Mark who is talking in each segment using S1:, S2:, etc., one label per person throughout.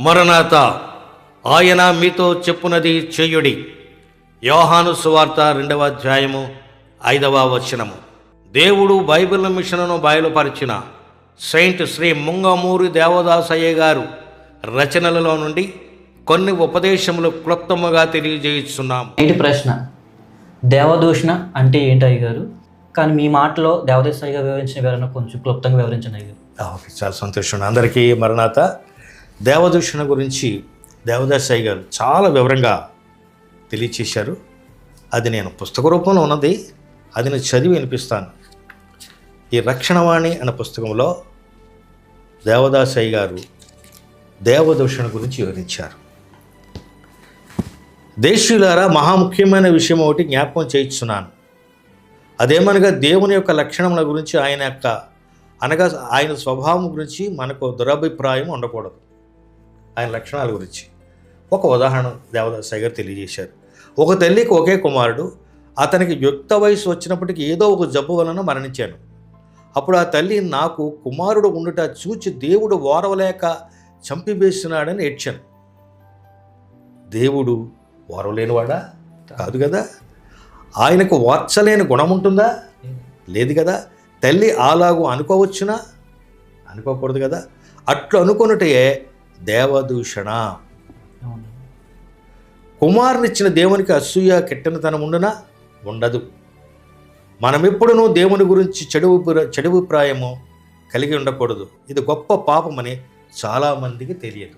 S1: మరణాత ఆయన మీతో చెప్పునది చెయ్యుడి యోహాను సువార్త రెండవ అధ్యాయము ఐదవ వచనము. దేవుడు బైబిల్ మిషన్ను బయలుపరిచిన సెయింట్ శ్రీ ముంగమూరి దేవదాసయ్య గారు రచనలలో నుండి కొన్ని ఉపదేశములు క్లుప్తముగా తెలియజేస్తున్నాం
S2: ఏంటి ప్రశ్న? దేవదూషణ అంటే ఏంటి అయ్య గారు? కానీ మీ మాటలో దేవదేశాయిగా వివరించిన వివరణ కొంచెం క్లుప్తంగా వివరించండి అయ్య గారు.
S1: ఓకే చాలా సంతోషం. అందరికీ మరణాత దేవదూషణ గురించి దేవదాసాయి గారు చాలా వివరంగా తెలియచేశారు. అది నేను పుస్తక రూపంలో ఉన్నది. అది నేను చదివి వినిపిస్తాను. ఈ రక్షణవాణి అనే పుస్తకంలో దేవదాసాయి గారు దేవదూషణ గురించి వివరించారు. దేశీయులారా మహాముఖ్యమైన విషయం ఒకటి జ్ఞాపకం చేయించున్నాను అదేమనగా దేవుని యొక్క లక్షణముల గురించి ఆయన యొక్క అనగా ఆయన స్వభావం గురించి మనకు దురభిప్రాయం ఉండకూడదు. ఆయన లక్షణాల గురించి. ఒక ఉదాహరణ దేవదాసాయి గారు తెలియజేశారు. ఒక తల్లికి ఒకే కుమారుడు అతనికి యుక్త వయసు వచ్చినప్పటికీ ఏదో ఒక జబ్బు వలన మరణించాను. అప్పుడు ఆ తల్లి నాకు కుమారుడు ఉండుట చూచి దేవుడు ఓరవలేక చంపివేస్తున్నాడని ఏడ్చాను. దేవుడు ఓరవలేనివాడా? కాదు కదా. ఆయనకు ఓర్చలేని గుణం ఉంటుందా? లేదు కదా. తల్లి అలాగూ అనుకోవచ్చునా? అనుకోకూడదు కదా. అట్లు అనుకున్నటే దేవదూషణ. కుమారునిచ్చిన దేవునికి అసూయ కెట్టనితనం ఉండునా? ఉండదు. మనమెప్పుడునూ దేవుని గురించి చెడు అభిప్రా- చెడు అభిప్రాయము కలిగి ఉండకూడదు. ఇది గొప్ప పాపమని చాలామందికి తెలియదు.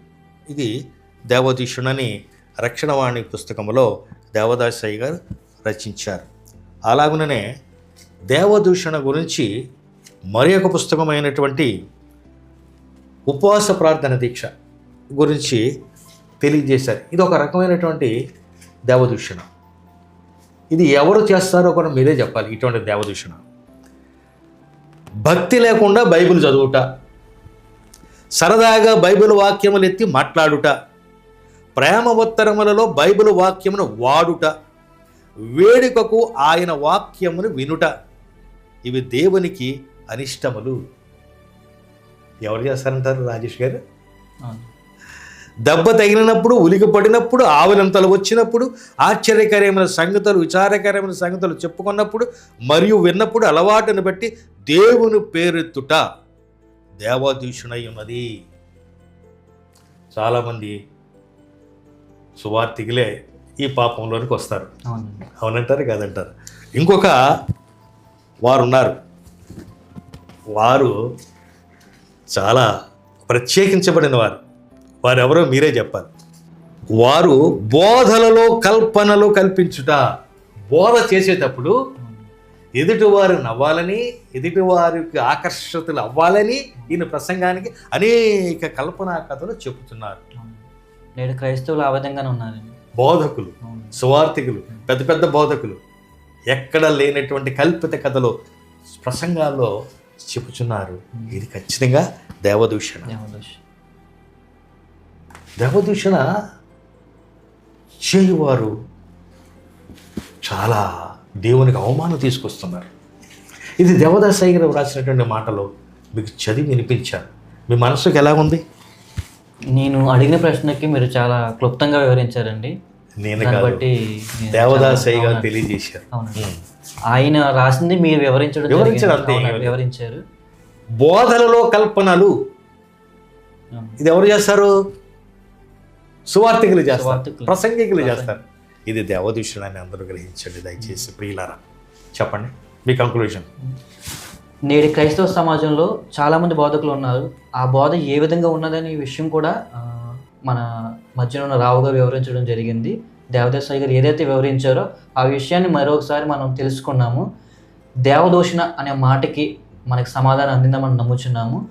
S1: ఇది దేవదూషణని రక్షణవాణి పుస్తకంలో దేవదాసయ్య గారు రచించారు. అలాగుననే దేవదూషణ గురించి మరి ఒక పుస్తకమైనటువంటి ఉపవాస ప్రార్థన దీక్ష. గురించి తెలియజేశారు. ఇది ఒక రకమైనటువంటి దేవదూషణ. ఇది ఎవరు చేస్తారో కూడా మీరే చెప్పాలి ఇటువంటి దేవదూషణ. భక్తి లేకుండా బైబిల్ చదువుట సరదాగా బైబిల్ వాక్యములు ఎత్తి మాట్లాడుట ప్రేమ ఉత్తరములలో బైబిల్ వాక్యమును వాడుట వేడుకకు ఆయన వాక్యమును వినుట ఇవి దేవునికి అనిష్టములు. ఎవరు చేస్తారంటారు రాజేష్ గారు? దెబ్బ తగిలినప్పుడు ఉలికి పడినప్పుడు ఆవులంతలు వచ్చినప్పుడు ఆశ్చర్యకరమైన సంగతులు విచారకరమైన సంగతులు చెప్పుకున్నప్పుడు మరియు విన్నప్పుడు అలవాటును బట్టి దేవుని పేరెత్తుట దేవదూషణై ఉన్నది. చాలామంది సువార్తికులే ఈ పాపంలోనికి వస్తారు. అవునంటారు కాదంటారు? ఇంకొక వారు ఉన్నారు వారు చాలా ప్రత్యేకించబడిన వారు. వారెవరో మీరే చెప్పాలి. వారు బోధలలో కల్పనలు కల్పించుట బోధ చేసేటప్పుడు ఎదుటివారు నవ్వాలని ఎదుటివారికి ఆకర్షితులు అవ్వాలని ఈయన ప్రసంగానికి అనేక కల్పనా కథలు చెబుతున్నారు.
S2: నేడు క్రైస్తవులు ఆ విధంగానే ఉన్నారండి.
S1: బోధకులు సువార్థికులు పెద్ద పెద్ద బోధకులు ఎక్కడ లేనటువంటి కల్పిత కథలు ప్రసంగాల్లో చెప్పుచున్నారు ఇది ఖచ్చితంగా దేవదూషణ.
S2: దేవదూష
S1: దేవదూషణ చేయువారు చాలా దేవునికి అవమానం తీసుకొస్తున్నారు. ఇది దేవదాసాయి గారు రాసినటువంటి మాటలు మీకు చదివి వినిపించాను మీ మనసుకు ఎలా ఉంది?
S2: నేను అడిగిన ప్రశ్నకి మీరు చాలా క్లుప్తంగా వివరించారండి.
S1: నేను
S2: దాన్ని
S1: కాదు.
S2: బట్టి నేను
S1: దేవదాసయ్య
S2: చాలా-
S1: గారు. తెలియజేశారు.
S2: ఆయన రాసింది మీరు వివరించడం జరిగింది.
S1: అంతే.
S2: వివరించారు.
S1: బోధనలో కల్పనలు. ఇది ఎవరు చేస్తారు? సువార్థికులు చేస్తారు. ప్రసంగికులు చేస్తారు. ఇది దేవదూషణాన్ని అందరూ గ్రహించండి దయచేసి ప్రియులారా. చెప్పండి మీ కంక్లూజన్
S2: నేటి క్రైస్తవ సమాజంలో చాలామంది బోధకులు ఉన్నారు. ఆ బోధ ఏ విధంగా ఉన్నదనే విషయం కూడా మన మధ్యన ఉన్న రావుగా వివరించడం జరిగింది. దేవదేశాయి గారు ఏదైతే వివరించారో ఆ విషయాన్ని మరొకసారి మనం తెలుసుకున్నాము. దేవదూషణ అనే మాటకి మనకి సమాధానం అందిందని మనం నమ్ముచున్నాము.